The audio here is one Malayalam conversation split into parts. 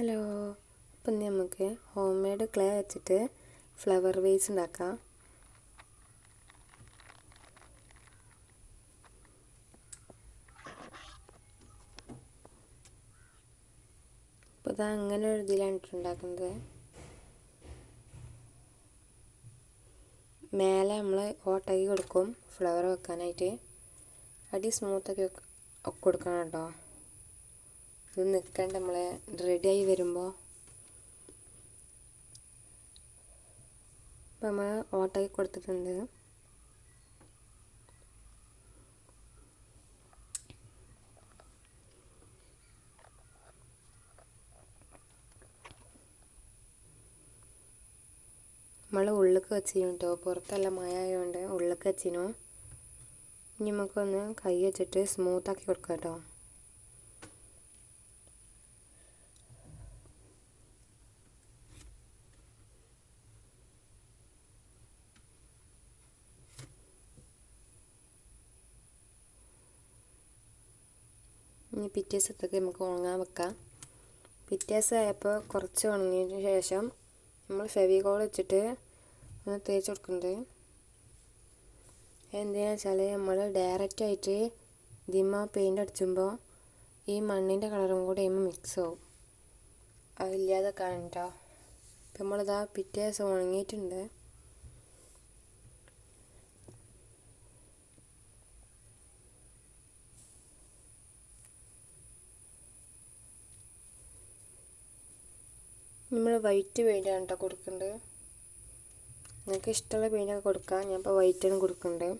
ഹലോ അപ്പം നമുക്ക് ഹോം മെയ്ഡ് ക്ലേ വെച്ചിട്ട് ഫ്ലവർ വേസ് ഉണ്ടാക്കാം അപ്പോൾ ഇത് അങ്ങനെ ഒരു ഇതിലാണ് ഉണ്ടാക്കുന്നത് മേലെ നമ്മൾ ഓട്ടാക്കി കൊടുക്കും ഫ്ലവർ വെക്കാനായിട്ട്. അടി സ്മൂത്താക്കി കൊടുക്കണം കേട്ടോ. ഇത് നിൽക്കണ്ട നമ്മൾ റെഡിയായി വരുമ്പോൾ ഇപ്പം നമ്മൾ ഓട്ടാക്കി കൊടുത്തിട്ടുണ്ട്. നമ്മൾ ഉള്ളിലേക്ക് വെച്ചിരുന്നു കേട്ടോ പുറത്തല്ല മഴ ആയതുകൊണ്ട് ഉള്ളിലേക്ക് വെച്ചിരുന്നു. ഇനി നമുക്കൊന്ന് കൈ വെച്ചിട്ട് സ്മൂത്താക്കി കൊടുക്കാം കേട്ടോ ഇനി പിറ്റേ ദിവസത്തേക്ക് നമുക്ക് ഉണങ്ങാൻ വെക്കാം. പിറ്റേ ദിവസം ആയപ്പോൾ കുറച്ച് ഉണങ്ങിയതിന് ശേഷം നമ്മൾ ഫെവികോൾ വെച്ചിട്ട് ഒന്ന് തേച്ച് കൊടുക്കുന്നുണ്ട് എന്തിനാ വെച്ചാൽ നമ്മൾ ഡയറക്റ്റ് ആയിട്ട് ഇതിമ്മ പെയിന്റ് അടിച്ചുമ്പോൾ ഈ മണ്ണിന്റെ കളറും കൂടെ ഇമ്മ മിക്സ് ആവും. അതില്ലാതെ കാണട്ടോ ഇപ്പം നമ്മളിതാ പിറ്റേ ദിവസം ഉണങ്ങിയിട്ടുണ്ട്. നമ്മൾ വൈറ്റ് പെയിന്റാണ് കേട്ടോ കൊടുക്കേണ്ടത് നിങ്ങൾക്ക് ഇഷ്ടമുള്ള പെയിന്റൊക്കെ കൊടുക്കാം. ഞാൻ ഇപ്പോൾ വൈറ്റാണ് കൊടുക്കേണ്ടത്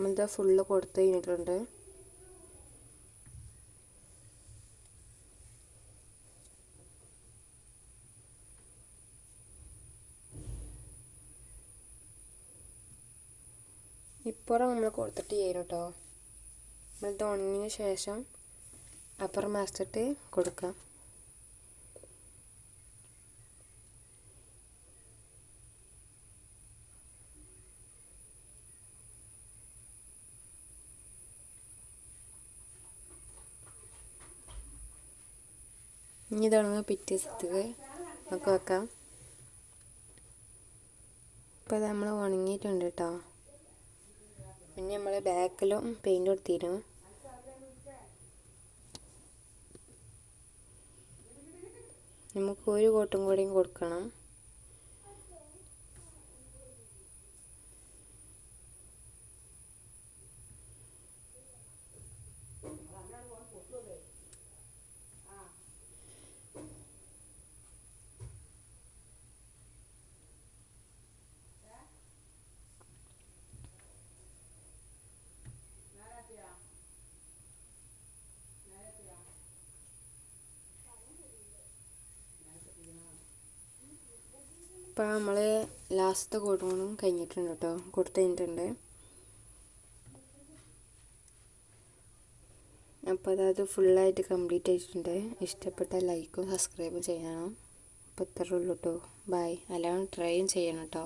നമ്മളിത് ഫുള്ള് കൊടുത്ത് കഴിഞ്ഞിട്ടുണ്ട്. ഇപ്പുറം നമ്മൾ കൊടുത്തിട്ട് ചെയ്യണം കേട്ടോ നമ്മളിത് ഉണങ്ങിയ ശേഷം അപ്പുറം മറച്ചിട്ട് കൊടുക്കാം. ഇനി ഇതാണെങ്കിൽ പിറ്റേ സത്തുക നമുക്ക് വെക്കാം. ഇപ്പോൾ നമ്മൾ ഉണങ്ങിയിട്ടുണ്ട് കേട്ടോ പിന്നെ നമ്മൾ ബാക്കിലും പെയിന്റ് കൊടുത്തിരുന്നു. നമുക്ക് ഒരു കോട്ടും കൂടിയും കൊടുക്കണം. ഇപ്പോൾ നമ്മൾ ലാസ്റ്റത്തെ കൊടുക്കണം കഴിഞ്ഞിട്ടുണ്ട് കേട്ടോ കൊടുത്തു കഴിഞ്ഞിട്ടുണ്ട്. അപ്പോൾ അതായത് ഫുള്ളായിട്ട് കംപ്ലീറ്റ് ആയിട്ടുണ്ട്. ഇഷ്ടപ്പെട്ട ലൈക്കും സബ്സ്ക്രൈബും ചെയ്യണം. അപ്പോൾ ഇത്രയേ ഉള്ളൂ കേട്ടോ ബൈ അല്ലാണ്ട് ട്രൈയും ചെയ്യണം കേട്ടോ